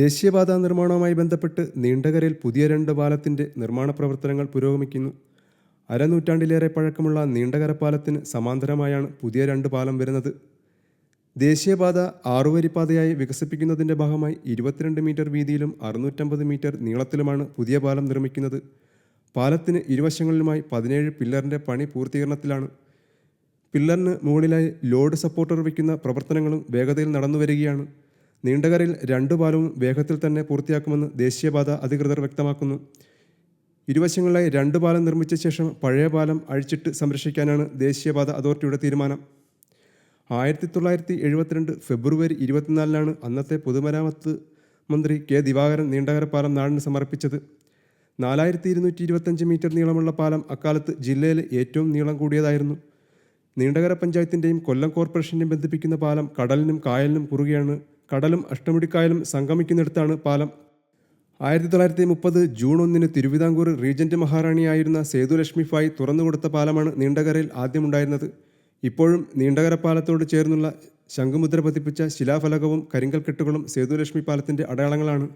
ദേശീയപാത നിർമ്മാണവുമായി ബന്ധപ്പെട്ട് നീണ്ടകരയിൽ പുതിയ രണ്ട് പാലത്തിന്റെ നിർമ്മാണ പ്രവർത്തനങ്ങൾ പുരോഗമിക്കുന്നു. അരനൂറ്റാണ്ടിലേറെ പഴക്കമുള്ള നീണ്ടകര പാലത്തിന് സമാന്തരമായാണ് പുതിയ രണ്ട് പാലം വരുന്നത്. ദേശീയപാത ആറുവരിപ്പാതയായി വികസിപ്പിക്കുന്നതിന്റെ ഭാഗമായി ഇരുപത്തിരണ്ട് മീറ്റർ വീതിയിലും അറുന്നൂറ്റമ്പത് മീറ്റർ നീളത്തിലുമാണ് പുതിയ പാലം നിർമ്മിക്കുന്നത്. പാലത്തിന് ഇരുവശങ്ങളിലുമായി പതിനേഴ് പില്ലറിന്റെ പണി പൂർത്തീകരണത്തിലാണ്. പില്ലറിന് മുകളിലായി ലോഡ് സപ്പോർട്ടർ വയ്ക്കുന്ന പ്രവർത്തനങ്ങളും വേഗതയിൽ നടന്നു വരികയാണ് നീണ്ടകരയിൽ രണ്ടു പാലവും വേഗത്തിൽ തന്നെ പൂർത്തിയാക്കുമെന്ന് ദേശീയപാത അധികൃതർ വ്യക്തമാക്കുന്നു. ഇരുവശങ്ങളിലായി രണ്ടു പാലം നിർമ്മിച്ച ശേഷം പഴയ പാലം അഴിച്ചിട്ട് സംരക്ഷിക്കാനാണ് ദേശീയപാത അതോറിറ്റിയുടെ തീരുമാനം. ആയിരത്തി തൊള്ളായിരത്തി എഴുപത്തിരണ്ട് ഫെബ്രുവരി ഇരുപത്തിനാലിനാണ് അന്നത്തെ പൊതുമരാമത്ത് മന്ത്രി കെ ദിവാകരൻ നീണ്ടകര പാലം നാടിന് സമർപ്പിച്ചത്. നാലായിരത്തി ഇരുന്നൂറ്റി ഇരുപത്തഞ്ച് മീറ്റർ നീളമുള്ള പാലം അക്കാലത്ത് ജില്ലയിലെ ഏറ്റവും നീളം കൂടിയതായിരുന്നു. നീണ്ടകര പഞ്ചായത്തിന്റെയും കൊല്ലം കോർപ്പറേഷനെയും ബന്ധിപ്പിക്കുന്ന പാലം കടലിനും കായലിനും കുറുകെയാണ് കടലും അഷ്ടമുടിക്കായലും സംഗമിക്കുന്നിടത്താണ് പാലം. ആയിരത്തി തൊള്ളായിരത്തി മുപ്പത് ജൂൺ ഒന്നിന് തിരുവിതാംകൂർ റീജന്റ് മഹാറാണിയായിരുന്ന സേതുലക്ഷ്മി ഫായ് തുറന്നുകൊടുത്ത പാലമാണ് നീണ്ടകരയിൽ ആദ്യമുണ്ടായിരുന്നത്. ഇപ്പോഴും നീണ്ടകര പാലത്തോട് ചേർന്നുള്ള ശംഖുമുദ്ര പതിപ്പിച്ച ശിലാഫലകവും കരിങ്കൽക്കെട്ടുകളും സേതുലക്ഷ്മി പാലത്തിന്റെ അടയാളങ്ങളാണ്.